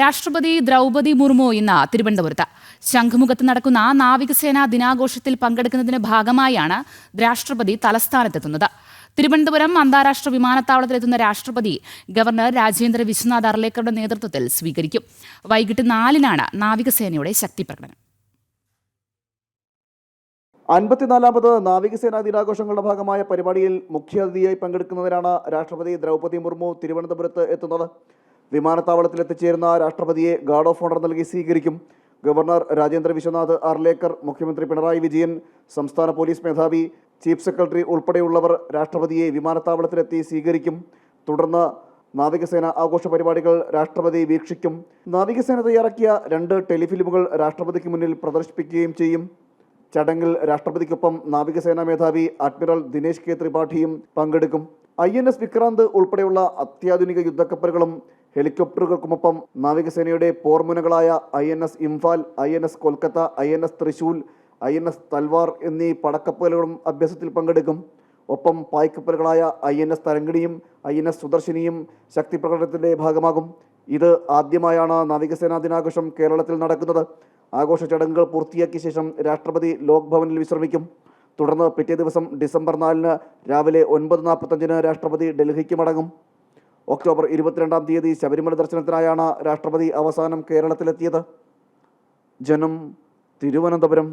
രാഷ്ട്രപതി ദ്രൗപതി മുർമു ഇന്ന് തിരുവനന്തപുരത്ത്. ശംഖുമുഖത്ത് നടക്കുന്ന നാവികസേനാ ദിനാഘോഷത്തിൽ പങ്കെടുക്കുന്നതിന് ഭാഗമായാണ് രാഷ്ട്രപതി തലസ്ഥാനത്തെത്തുന്നത്. തിരുവനന്തപുരം അന്താരാഷ്ട്ര വിമാനത്താവളത്തിലെത്തുന്ന രാഷ്ട്രപതി ഗവർണർ രാജേന്ദ്ര വിശ്വനാഥ് അർലേക്കറുടെ നേതൃത്വത്തിൽ സ്വീകരിക്കും. വൈകിട്ട് നാലിനാണ് നാവികസേനയുടെ ശക്തി പ്രകടനം അൻപത്തിനാലാമത് നാവികസേനാ ദിനാഘോഷങ്ങളുടെ ഭാഗമായ പരിപാടിയിൽ മുഖ്യാതിഥിയായി പങ്കെടുക്കുന്നതിനാണ് രാഷ്ട്രപതി ദ്രൗപതി മുർമു തിരുവനന്തപുരത്ത് എത്തുന്നത്. വിമാനത്താവളത്തിൽ എത്തിച്ചേരുന്ന രാഷ്ട്രപതിയെ ഗാർഡ് ഓഫ് ഓണർ നൽകി സ്വീകരിക്കും. ഗവർണർ രാജേന്ദ്ര വിശ്വനാഥ് ആർലേക്കർ മുഖ്യമന്ത്രി പിണറായി വിജയൻ സംസ്ഥാന പോലീസ് മേധാവി ചീഫ് സെക്രട്ടറി ഉൾപ്പെടെയുള്ളവർ രാഷ്ട്രപതിയെ വിമാനത്താവളത്തിലെത്തി സ്വീകരിക്കും. തുടർന്ന് നാവികസേന ആഘോഷ പരിപാടികൾ രാഷ്ട്രപതി വീക്ഷിക്കും. നാവികസേന തയ്യാറാക്കിയ രണ്ട് ടെലിഫിലിമുകൾ രാഷ്ട്രപതിക്ക് മുന്നിൽ പ്രദർശിപ്പിക്കുകയും ചെയ്യും. ചടങ്ങിൽ രാഷ്ട്രപതിക്കൊപ്പം നാവികസേനാ മേധാവി അഡ്മിറൽ ദിനേശ് കെ ത്രിപാഠിയും പങ്കെടുക്കും. ഐ എൻ എസ് വിക്രാന്ത് ഉൾപ്പെടെയുള്ള അത്യാധുനിക യുദ്ധക്കപ്പലുകളും ഹെലികോപ്റ്ററുകൾക്കുമൊപ്പം നാവികസേനയുടെ പോർമുനകളായ I N S Imphal I N S Kolkata I N S Trishul I N S Talwar എന്നീ പടക്കപ്പലുകളും അഭ്യാസത്തിൽ പങ്കെടുക്കും. ഒപ്പം പായ്ക്കപ്പലുകളായ ഐ എൻ എസ് തരങ്കിണിയും ഐ എൻ എസ് സുദർശിനിയും ശക്തി പ്രകടനത്തിന്റെ ഭാഗമാകും. ഇത് ആദ്യമായാണ് നാവികസേനാ ദിനാഘോഷം കേരളത്തിൽ നടക്കുന്നത്. ആഘോഷ ചടങ്ങുകൾ പൂർത്തിയാക്കിയ ശേഷം രാഷ്ട്രപതി ലോക്ഭവനിൽ വിശ്രമിക്കും. തുടർന്ന് പിറ്റേ ദിവസം ഡിസംബർ നാലിന് രാവിലെ ഒൻപത് നാൽപ്പത്തഞ്ചിന് രാഷ്ട്രപതി ഡൽഹിക്ക് മടങ്ങും. ഒക്ടോബർ ഇരുപത്തിരണ്ടാം തീയതി ശബരിമല ദർശനത്തിനായാണ് രാഷ്ട്രപതി അവസാനം കേരളത്തിലെത്തിയത്. ജനം തിരുവനന്തപുരം